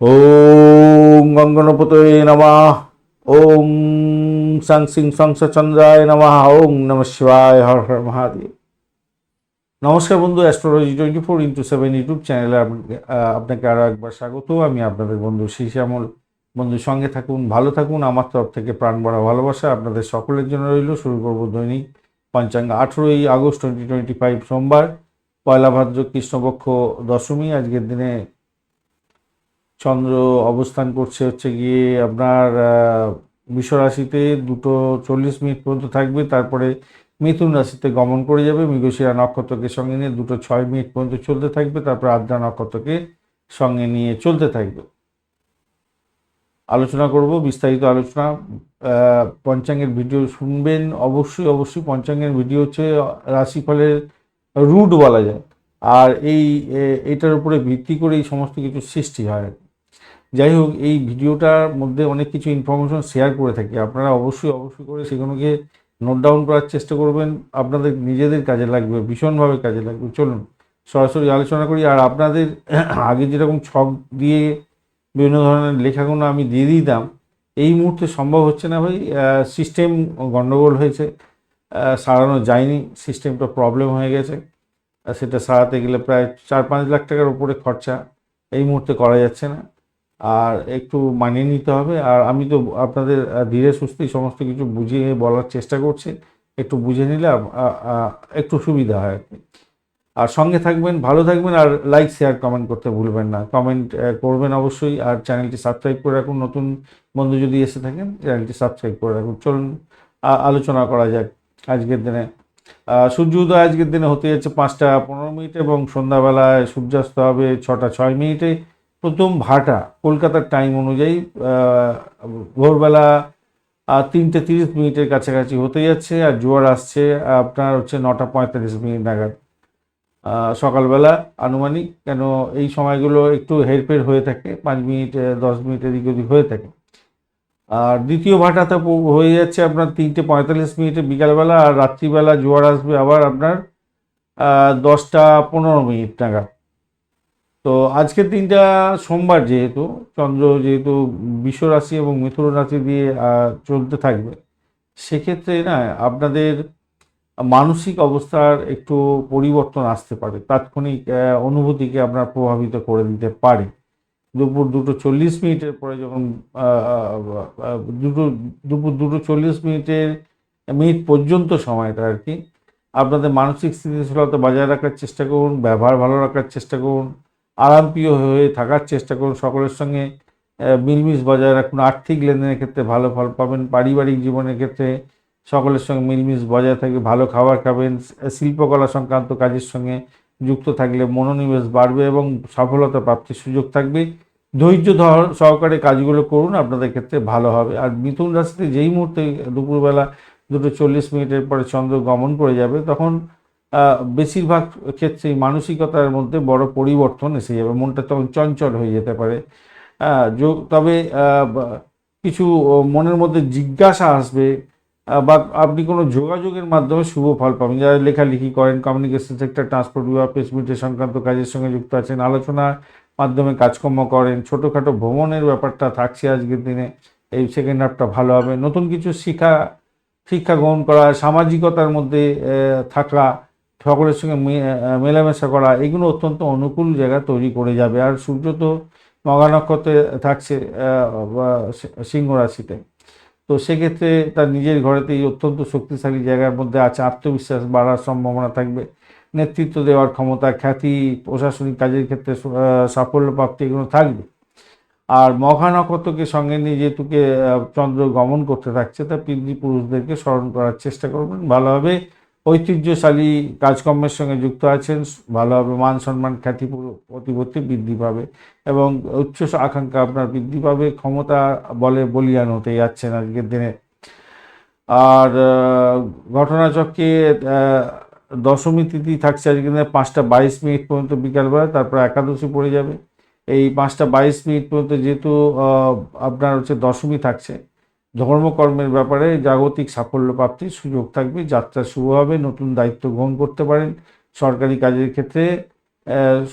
ওং গঙ্গনপতয়ে নমঃ ওং সাং সিং সংসচন্দ্রায় নমঃ ওং নম শিবায় হর হর মহাদেব নমস্কার বন্ধু astrology twenty four into seven YouTube চ্যানেলে আপনাকে আরও একবার স্বাগত। আমি আপনাদের বন্ধু শ্যামল বন্ধু, সঙ্গে থাকুন, ভালো থাকুন। আমার তরফ থেকে প্রাণ ভরা ভালোবাসা আপনাদের সকলের জন্য রইল। শুরু করব দৈনিক পঞ্চাঙ্গ আঠেরোই আগস্ট টোয়েন্টি টোয়েন্টি ফাইভ সোমবার। পয়লা ভাদ্র কৃষ্ণপক্ষ দশমী। আজকের দিনে চন্দ্র অবস্থান করছে হচ্ছে গিয়ে আপনার বিশ্ব রাশিতে দুটো চল্লিশ মিনিট পর্যন্ত থাকবে, তারপরে মিথুন রাশিতে গমন করে যাবে, মৃগশিরা নক্ষত্রকে সঙ্গে নিয়ে দুটো ছয় মিনিট পর্যন্ত চলতে থাকবে, তারপর আদ্রা নক্ষত্রকে সঙ্গে নিয়ে চলতে থাকবে আলোচনা করব, বিস্তারিত আলোচনা পঞ্চাঙ্গের ভিডিও শুনবেন, অবশ্যই অবশ্যই পঞ্চাঙ্গের ভিডিও হচ্ছে রাশিফলের রুট বলা যায় আর এই এটার উপরে ভিত্তি করে এই সমস্ত কিছু সৃষ্টি হয় আর কি। যাই হোক এই ভিডিওটার মধ্যে অনেক কিছু ইনফরমেশন শেয়ার করে থাকি। আপনারা অবশ্যই অবশ্যই করে সেগুলোকে নোট ডাউন করার চেষ্টা করবেন। আপনাদের নিজেদের কাজে লাগবে, ভীষণভাবে কাজে লাগবে। চলুন, সরাসরি আলোচনা করি। আর আপনাদের আগে যেরকম ছক দিয়ে বিভিন্ন ধরনের লেখাগুলো আমি দিয়ে দিতাম, এই মুহূর্তে সম্ভব হচ্ছে না ভাই। সিস্টেম গণ্ডগোল হয়েছে। সারানো যায়নি। সিস্টেমটা প্রবলেম হয়ে গেছে। সেটা সারাতে গেলে প্রায় চার পাঁচ লাখ টাকার উপরে খরচা। এই মুহূর্তে করা যাচ্ছে না। আর একটু মানিয়ে নিতে হবে। আর আমি তো আপনাদের ধীরে সুস্থেই সমস্ত কিছু বুঝিয়ে বলার চেষ্টা করছি। একটু বুঝে নিলে একটু সুবিধা হয় আর সঙ্গে থাকবেন, ভালো থাকবেন আর লাইক শেয়ার কমেন্ট করতে ভুলবেন না। কমেন্ট করবেন অবশ্যই আর চ্যানেলটি সাবস্ক্রাইব করে রাখুন। নতুন বন্ধু যদি এসে থাকেন, চ্যানেলটি সাবস্ক্রাইব করে রাখুন। চলুন আলোচনা করা যাক আজকের দিনে। সূর্য উদয় আজকের দিনে হতে যাচ্ছে পাঁচটা পনেরো মিনিট এবং সন্ধ্যাবেলায় সূর্যাস্ত হবে ছটা ছয় মিনিটে। প্রথম ভাটা কলকাতার টাইম অনুযায়ী ভোরবেলা তিনটে তিরিশ মিনিটের কাছাকাছি হতে যাচ্ছে আর জোয়ার আসছে, আপনার হচ্ছে নটা পঁয়তাল্লিশ মিনিট নাগাদ। সকালবেলা আনুমানিক কেন এই সময়গুলো একটু হেরফের হয়ে থাকে, পাঁচ মিনিট দশ মিনিট এদিক ওদিক হয়ে থাকে। আর দ্বিতীয় ভাটাতে হয়ে যাচ্ছে আপনার তিনটে পঁয়তাল্লিশ মিনিটে বিকালবেলা আর রাত্রিবেলা জোয়ার আসবে আবার আপনার দশটা পনেরো মিনিট নাগাদ। তো আজকের দিনটা সোমবার যেহেতু, চন্দ্র যেহেতু বিশ্ব রাশি এবং মিথুন রাশি দিয়ে চলতে থাকবে, সেক্ষেত্রে না আপনাদের মানসিক অবস্থার একটু পরিবর্তন আসতে পারে, তাৎক্ষণিক অনুভূতিকে আপনার প্রভাবিত করে দিতে পারে। দুপুর দুটো চল্লিশ মিনিটের পরে যখন দুটো, দুপুর দুটো চল্লিশ মিনিটের মিনিট পর্যন্ত সময়টা আর কি, আপনাদের মানসিক স্থিতিশীলতা বজায় রাখার চেষ্টা করুন, ব্যবহার ভালো রাখার চেষ্টা করুন আরামপ্রিয় হয়ে থাকার চেষ্টা করুন। সকলের সঙ্গে মিলমিশ বজায় রাখুন। আর্থিক লেনদেনের ক্ষেত্রে ভালো ফল পাবেন। পারিবারিক জীবনের ক্ষেত্রে সকলের সঙ্গে মিলমিশ বজায় থাকবে ভালো খাবার খাবেন। শিল্পকলা সংক্রান্ত কাজের সঙ্গে যুক্ত থাকলে মনোনিবেশ বাড়বে এবং সফলতা প্রাপ্তির সুযোগ থাকবে। ধৈর্য ধর, সহকারে কাজগুলো করুন। আপনাদের ক্ষেত্রে ভালো হবে। আর মিথুন রাশিতে যেই মুহূর্তে দুপুরবেলা দুটো চল্লিশ মিনিটের পরে চন্দ্র গমন করে যাবে, তখন বেশিরভাগ ক্ষেত্রেই মানসিকতার মধ্যে বড় পরিবর্তন এসে যাবে, মনটা তখন চঞ্চল হয়ে যেতে পারে। তবে কিছু মনের মধ্যে জিজ্ঞাসা আসবে বা আপনি কোনো যোগাযোগের মাধ্যমে শুভ ফল পাবেন। যারা লেখালেখি করেন কমিউনিকেশন সেক্টর ট্রান্সপোর্ট বিভাগ প্রেস সংক্রান্ত কাজের সঙ্গে যুক্ত আছেন, আলোচনার মাধ্যমে কাজকর্ম করেন, ছোটোখাটো ভ্রমণের ব্যাপারটা থাকছে আজকের দিনে, এই সেকেন্ড হাফটা ভালো হবে। নতুন কিছু শিক্ষা শিক্ষা গ্রহণ করা, সামাজিকতার মধ্যে থাকা সকলের সঙ্গে মেলামেশা করা, এগুলো অত্যন্ত অনুকূল জায়গা তৈরি করে যাবে। আর সূর্য তো মগা নক্ষত্রে থাকছে সিংহ রাশিতে। তো সেক্ষেত্রে তার নিজের ঘরেতেই অত্যন্ত শক্তিশালী জায়গার মধ্যে আছে, আত্মবিশ্বাস বাড়ার সম্ভাবনা থাকবে। নেতৃত্ব দেওয়ার ক্ষমতা, খ্যাতি, প্রশাসনিক কাজের ক্ষেত্রে সাফল্য প্রাপ্তি এগুলো থাকবে। আর মঘা নক্ষত্রকে সঙ্গে নিয়ে যেহেতুকে চন্দ্র গমন করতে থাকছে, তা পিতৃপুরুষদেরকে স্মরণ করার চেষ্টা করবেন। ভালোভাবে ঐতিহ্যশালী কাজকর্মের সঙ্গে যুক্ত আছেন ভালোভাবে মান সম্মান, খ্যাতি প্রতিপত্তি বৃদ্ধি পাবে এবং উচ্চ আকাঙ্ক্ষা আপনার বৃদ্ধি পাবে, ক্ষমতা বলে বলিয়ান হতে যাচ্ছেন আজকের দিনে। আর ঘটনাচক্রে দশমী তিথি থাকছে আজকের দিনে পাঁচটা বাইশ মিনিট পর্যন্ত বিকালবেলা, তারপর একাদশী পড়ে যাবে। এই পাঁচটা বাইশ মিনিট পর্যন্ত যেহেতু আপনার হচ্ছে দশমী থাকছে ধর্মকর্মের ব্যাপারে জাগতিক সাফল্য প্রাপ্তির সুযোগ থাকবে, যাত্রা শুভ হবে, নতুন দায়িত্ব গ্রহণ করতে পারেন। সরকারি কাজের ক্ষেত্রে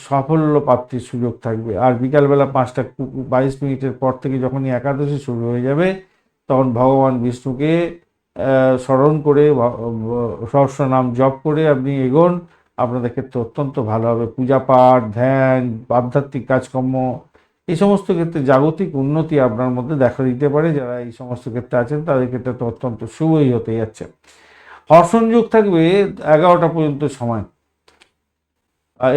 সাফল্য প্রাপ্তির সুযোগ থাকবে। আর বিকালবেলা পাঁচটা বাইশ মিনিটের পর থেকে যখনই একাদশী শুরু হয়ে যাবে, তখন ভগবান বিষ্ণুকে স্মরণ করে সহস্র নাম জপ করে আপনি এগোন। আপনাদের ক্ষেত্রে অত্যন্ত ভালো হবে। পূজা পাঠ, ধ্যান, আধ্যাত্মিক কাজকর্ম এই সমস্ত ক্ষেত্রে জাগতিক উন্নতি আপনার মধ্যে দেখা দিতে পারে, যারা এই সমস্ত ক্ষেত্রে আছেন তাদের ক্ষেত্রে তো অত্যন্ত শুভই হতে যাচ্ছে। হর্ষণযোগ থাকবে এগারোটা পর্যন্ত সময়।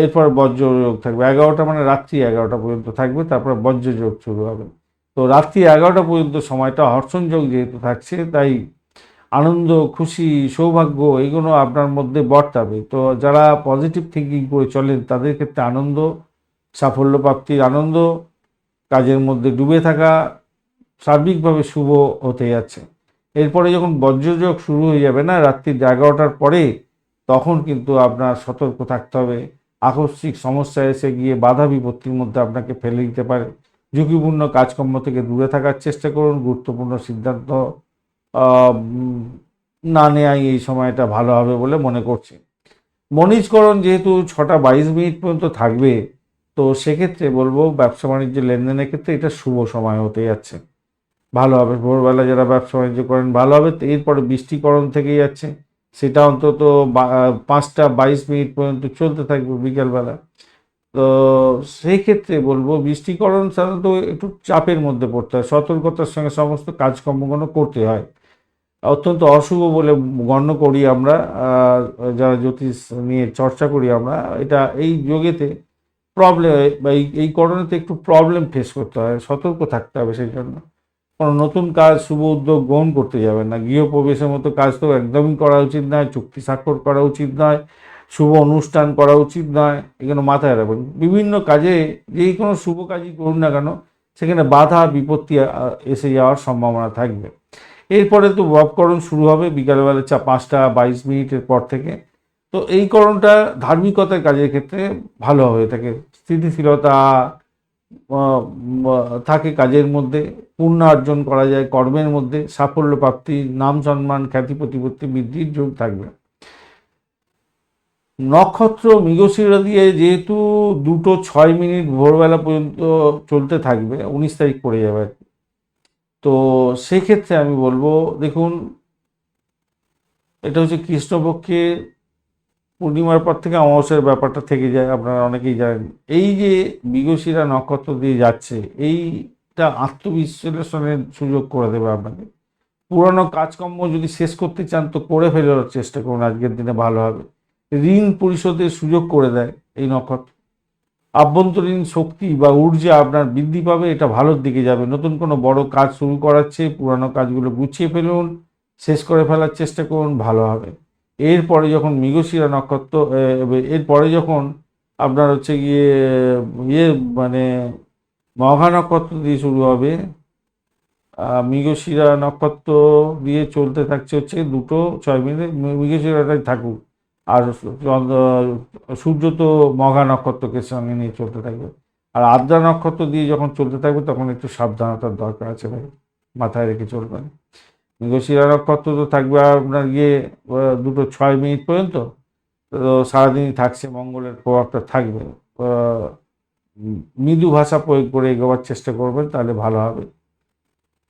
এরপর বজ্রযোগ থাকবে এগারোটা মানে রাত্রি এগারোটা পর্যন্ত থাকবে, তারপর বজ্রযোগ শুরু হবে। তো রাত্রি এগারোটা পর্যন্ত সময়টা হর্ষণযোগ যেহেতু থাকছে, তাই আনন্দ, খুশি, সৌভাগ্য এগুলো আপনার মধ্যে বর্তাবে। তো যারা পজিটিভ থিঙ্কিং করে চলেন, তাদের ক্ষেত্রে আনন্দ, সাফল্য, প্রাপ্তির আনন্দ কাজের মধ্যে ডুবে থাকা সার্বিকভাবে শুভ হতে যাচ্ছে। এরপরে যখন বজ্রযোগ শুরু হয়ে যাবে না, রাত্রি এগারোটার পরে, তখন কিন্তু আপনার সতর্ক থাকতে হবে। আকস্মিক সমস্যা এসে গিয়ে বাধা বিপত্তির মধ্যে আপনাকে ফেলে দিতে পারে। ঝুঁকিপূর্ণ কাজকর্ম থেকে দূরে থাকার চেষ্টা করুন। গুরুত্বপূর্ণ সিদ্ধান্ত না নেওয়াই এই সময়টা ভালো হবে বলে মনে করছি। মনিজকরণ যেহেতু ছটা বাইশ মিনিট পর্যন্ত থাকবে তো সেক্ষেত্রে বলব ব্যবসা বাণিজ্য লেনদেনের ক্ষেত্রে এটা শুভ সময় হতে যাচ্ছে। ভালো হবে, ভোরবেলা যারা ব্যবসা বাণিজ্য করেন, ভালো হবে। এরপরে বৃষ্টিকরণ থেকেই যাচ্ছে। সেটা অন্তত পাঁচটা বাইশ মিনিট পর্যন্ত চলতে থাকবে বিকেলবেলা। তো সেই ক্ষেত্রে বলব বৃষ্টিকরণ সাধারণত একটু চাপের মধ্যে পড়তে হয়। সতর্কতার সঙ্গে সমস্ত কাজকর্মগুলো করতে হয়। অত্যন্ত অশুভ বলে গণ্য করি আমরা। যারা জ্যোতিষ নিয়ে চর্চা করি আমরা, এটা এই যোগেতে প্রবলেম এই এই করণেতে একটু প্রবলেম ফেস করতে হয়, সতর্ক থাকতে হবে সেই জন্য। কোনো নতুন কাজ, শুভ উদ্যোগ গ্রহণ করতে যাবেন না। গৃহপ্রবেশের মতো কাজ তো একদমই করা উচিত নয়, চুক্তি স্বাক্ষর করা উচিত নয়, শুভ অনুষ্ঠান করা উচিত নয়, এগুলো মাথায় রাখবেন। বিভিন্ন কাজে যেই কোনো শুভ কাজই করুন না কেন, সেখানে বাধা, বিপত্তি এসে যাওয়ার সম্ভাবনা থাকবে। এরপরে তো ববকরণ শুরু হবে বিকালবেলা চা, পাঁচটা বাইশ মিনিটের পর থেকে। তো এই করণটা ধার্মিকতার কাজের ক্ষেত্রে ভালো হয়ে থাকে স্থিতিশীলতা থাকে কাজের মধ্যে পূর্ণ অর্জন করা যায়, কর্মের মধ্যে, সাফল্য প্রাপ্তি, নাম সম্মান, খ্যাতি, প্রতিপত্তি, বৃদ্ধির যোগ থাকবে নক্ষত্র, মৃগশিরা দিয়ে যেহেতু দুটো ছয় মিনিট ভোরবেলা পর্যন্ত চলতে থাকবে, উনিশ তারিখ পড়ে যাবে। তো সেক্ষেত্রে আমি বলব, দেখুন, এটা হচ্ছে কৃষ্ণপক্ষে পূর্ণিমার পর থেকে অমাবস্যার ব্যাপারটা থেকে যায়, আপনারা অনেকেই জানেন। এই যে মৃগশিরা নক্ষত্র দিয়ে যাচ্ছে, এইটা আত্মবিশ্লেষণের সুযোগ করে দেবে আপনাকে। পুরনো কাজকর্ম যদি শেষ করতে চান, তো করে ফেলার চেষ্টা করুন, আজকের দিনে ভালো হবে। ঋণ পরিশোধের সুযোগ করে দেয় এই নক্ষত্র। আভ্যন্তরীণ শক্তি বা ঊর্জা আপনার বৃদ্ধি পাবে, এটা ভালোর দিকে যাবে। নতুন কোনো বড় কাজ শুরু করাচ্ছে পুরানো কাজগুলো গুছিয়ে ফেলুন, শেষ করে ফেলার চেষ্টা করুন, ভালো হবে। এরপরে যখন মৃগশিরা নক্ষত্র এরপরে যখন আপনার হচ্ছে গিয়ে ইয়ে মানে মঘা নক্ষত্র দিয়ে শুরু হবে মৃগশিরা নক্ষত্র দিয়ে চলতে থাকছে হচ্ছে দুটো, ছয় মিনিট মৃগশিরাটাই থাকুক। আর সূর্য তো মঘা নক্ষত্রকে সঙ্গে নিয়ে চলতে থাকবে। আর আদ্রা নক্ষত্র দিয়ে যখন চলতে থাকবে তখন একটু সাবধানতার দরকার আছে ভাই, মাথায় রেখে চলবেন। মৃগশিরা নক্ষত্র তো থাকবে আপনার গিয়ে দুটো ছয় মিনিট পর্যন্ত, তো সারাদিনই থাকছে, মঙ্গলের প্রভাবটা থাকবে। মৃদু ভাষা প্রয়োগ করে এগোবার চেষ্টা করবেন, তাহলে ভালো হবে।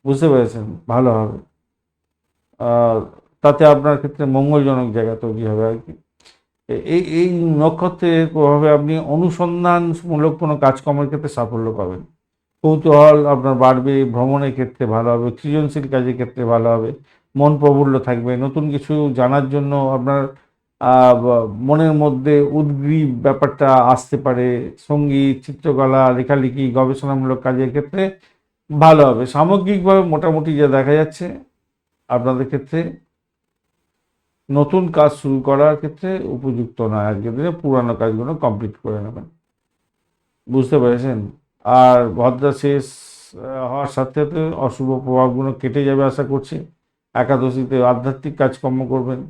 বুঝতে পেরেছেন? ভালো হবে। তাতে আপনার ক্ষেত্রে মঙ্গলজনক জায়গা তৈরি হবে আর কি। এই এই নক্ষত্রের প্রভাবে আপনি অনুসন্ধানমূলক কোনো কাজকর্মের ক্ষেত্রে সাফল্য পাবেন। কৌতূহল আপনার বাড়বে, ভ্রমণের ক্ষেত্রে ভালো হবে, সৃজনশীল কাজের ক্ষেত্রে ভালো হবে, মন প্রফুল্ল থাকবে, নতুন কিছু জানার জন্য আপনার মনের মধ্যে উদ্গ্রীব ব্যাপারটা আসতে পারে, সংগীত, চিত্রকলা, লেখালেখি, গবেষণামূলক কাজের ক্ষেত্রে ভালো হবে। সামগ্রিকভাবে মোটামুটি যা দেখা যাচ্ছে, আপনাদের ক্ষেত্রে নতুন কাজ শুরু করার ক্ষেত্রে উপযুক্ত নয়। আজকের দিনে পুরানো কাজগুলো কমপ্লিট করে নেবেন। বুঝতে পেরেছেন? আর ভদ্রা শেষ হওয়ার সাথে সাথে অশুভ প্রভাবগুলো কেটে যাবে আশা করছি। একাদশীতে আধ্যাত্মিক কাজকর্ম করবেন।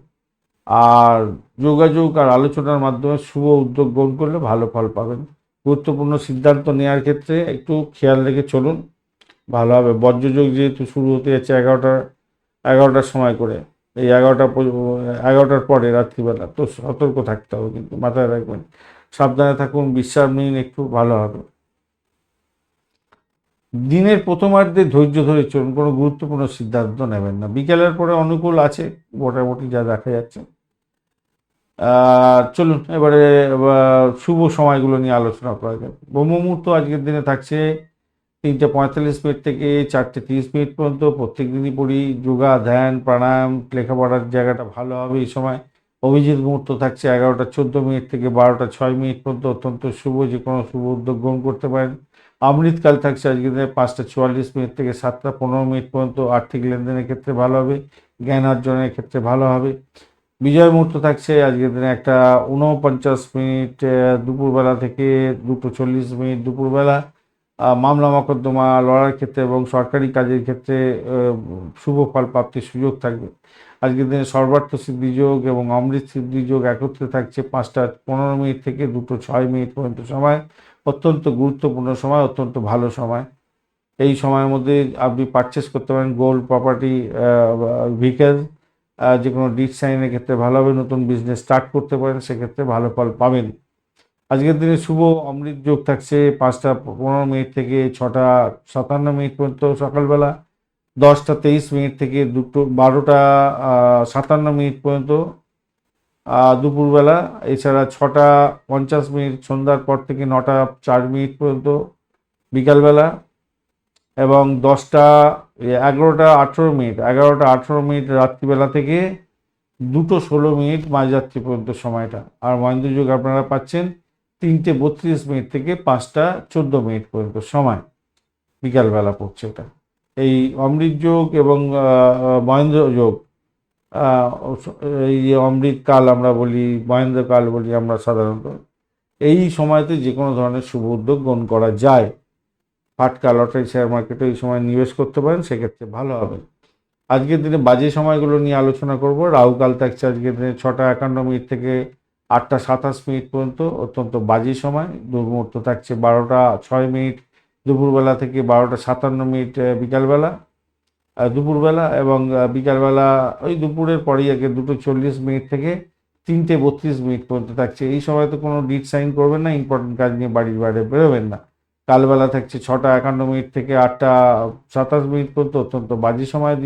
আর যোগাযোগ আর আলোচনার মাধ্যমে শুভ উদ্যোগ গ্রহণ করলে ভালো ফল পাবেন। গুরুত্বপূর্ণ সিদ্ধান্ত নেওয়ার ক্ষেত্রে একটু খেয়াল রেখে চলুন। ভালো হবে। বজ্রযোগ যেহেতু শুরু হতে যাচ্ছে এগারোটা এগারোটার সময় করে। এই এগারোটা এগারোটার পরে রাত্রিবেলা। তো সতর্ক থাকতে হবে কিন্তু, মাথায় রাখবেন। সাবধানে থাকুন, বিশ্রাম নিন, একটু ভালো হবে। দিনের প্রথমার্ধে ধৈর্য ধরে চলুন, কোনো গুরুত্বপূর্ণ সিদ্ধান্ত নেবেন না। বিকেলের পরে অনুকূল আছে, মোটামুটি যা দেখা যাচ্ছে। চলুন, এবারে শুভ সময়গুলো নিয়ে আলোচনা করা যাক। ব্রহ্ম মুহূর্ত আজকের দিনে থাকছে তিনটে পঁয়তাল্লিশ মিনিট থেকে চারটে তিরিশ মিনিট পর্যন্ত। প্রত্যেক দিনই পড়ি, যোগা, ধ্যান, প্রাণায়াম, লেখাপড়ার জায়গাটা ভালো হবে এই সময়। অভিজিৎ মুহূর্ত থাকছে এগারোটা চোদ্দ মিনিট থেকে বারোটা ছয় মিনিট পর্যন্ত। অত্যন্ত শুভ, যে কোনো শুভ উদ্যোগ গ্রহণ করতে পারেন। অমৃতকাল থাকছে আজকের দিনে পাঁচটা চুয়াল্লিশ মিনিট থেকে সাতটা পনেরো মিনিট পর্যন্ত আর্থিক লেনদেনের ক্ষেত্রে ভালো হবে, জ্ঞান অর্জনের ক্ষেত্রে ভালো হবে। বিজয় মুহূর্ত থাকছে আজকের দিনে একটা উনপঞ্চাশ মিনিট দুপুরবেলা থেকে দুটো চল্লিশ মিনিট দুপুরবেলা। মামলা মকদ্দমা লড়ার ক্ষেত্রে এবং সরকারি কাজের ক্ষেত্রে শুভ ফল প্রাপ্তির সুযোগ থাকবে। আজকের দিনে সর্বার্থ সিদ্ধিযোগ এবং অমৃত সিদ্ধিযোগ একত্রে থাকছে পাঁচটা পনেরো মিনিট থেকে দুটো ছয় মিনিট পর্যন্ত সময়। অত্যন্ত গুরুত্বপূর্ণ সময়, অত্যন্ত ভালো সময়। এই সময়ের মধ্যে আপনি পারচেস করতে পারেন গোল্ড প্রপার্টি ভেহিকেল যে কোনো ডিট সাইনের ক্ষেত্রে ভালোভাবে নতুন বিজনেস স্টার্ট করতে পারেন, সেক্ষেত্রে ভালো ফল পাবেন। আজকের দিনে শুভ অমৃত যোগ থাকছে পাঁচটা পনেরো মিনিট থেকে ছটা সাতান্ন মিনিট পর্যন্ত সকালবেলা, দশটা তেইশ মিনিট থেকে দুটো বারোটা সাতান্ন মিনিট পর্যন্ত দুপুরবেলা, এছাড়া ছটা পঞ্চাশ মিনিট, সন্ধ্যার পর থেকে নটা চার মিনিট পর্যন্ত, বিকালবেলা এবং দশটা এগারোটা আঠেরো মিনিট, এগারোটা আঠেরো মিনিট রাত্রিবেলা থেকে দুটো ষোলো মিনিট মাঝরাত্রি পর্যন্ত সময়টা। আর মহেন্দ্র যুগ আপনারা পাচ্ছেন তিনটে বত্রিশ মিনিট থেকে পাঁচটা চোদ্দ মিনিট পর্যন্ত সময়, বিকালবেলা পড়ছে এটা। এই অমৃত যোগ এবং মহেন্দ্র যোগ এই যে অমৃত আমরা বলি মহেন্দ্রকাল বলি আমরা সাধারণত, এই সময়তে যে কোনো ধরনের শুভ উদ্যোগ গ্রহণ করা যায়। ফাটকা লটারি শেয়ার মার্কেটে এই সময় নিবেশ করতে পারেন, সেক্ষেত্রে ভালো হবে। আজকের দিনে বাজে সময়গুলো নিয়ে আলোচনা করব। রাহুকাল থাকছে আজকের দিনে ছটা একান্ন মিনিট থেকে আটটা সাতাশ মিনিট পর্যন্ত, অত্যন্ত বাজে সময়। দুর্মুহূর্ত থাকছে বারোটা ছয় মিনিট, দুপুরবেলা থেকে বারোটা সাতান্ন মিনিট বিকালবেলা। দুপুরবেলা এবং বিকালবেলা, ওই দুপুরের পরেই আগে দুটো চল্লিশ মিনিট থেকে তিনটে বত্রিশ মিনিট পর্যন্ত থাকছে। এই সময় তো কোনো ডিট সাইন করবেন না ইম্পর্টেন্ট কাজ নিয়ে বাড়ির বাইরে বেরোবেন না। কালবেলা থাকছে ছটা একান্ন মিনিট থেকে আটটা সাতাশ মিনিট পর্যন্ত, অত্যন্ত বাজে সময়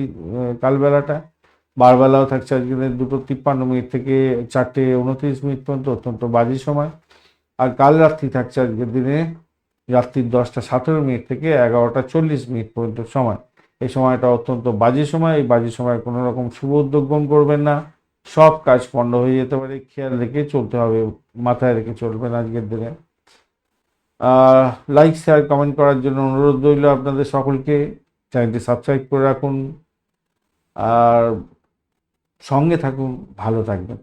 কালবেলাটা। বারবেলাও থাকছে আজকে দুটো তিপ্পান্ন মিনিট থেকে চারটে উনত্রিশ মিনিট পর্যন্ত, অত্যন্ত বাজে সময়। আর কাল রাত্রি থাকছে আজকের দিনে, রাত্রির দশটা সতেরো মিনিট থেকে এগারোটা চল্লিশ মিনিট পর্যন্ত সময়। এই সময়টা অত্যন্ত বাজে সময়। এই বাজে সময় কোনো রকম শুভ উদ্যোগ গ্রহণ করবেন না। সব কাজ পণ্ড হয়ে যেতে পারে। খেয়াল রেখে চলতে হবে। মাথায় রেখে চলবেন আজকের দিনে। লাইক শেয়ার কমেন্ট করার জন্য অনুরোধ রইল আপনাদের সকলকে। চ্যানেলটি সাবস্ক্রাইব করে রাখুন। আর সঙ্গে থাকুন, ভালো থাকবেন।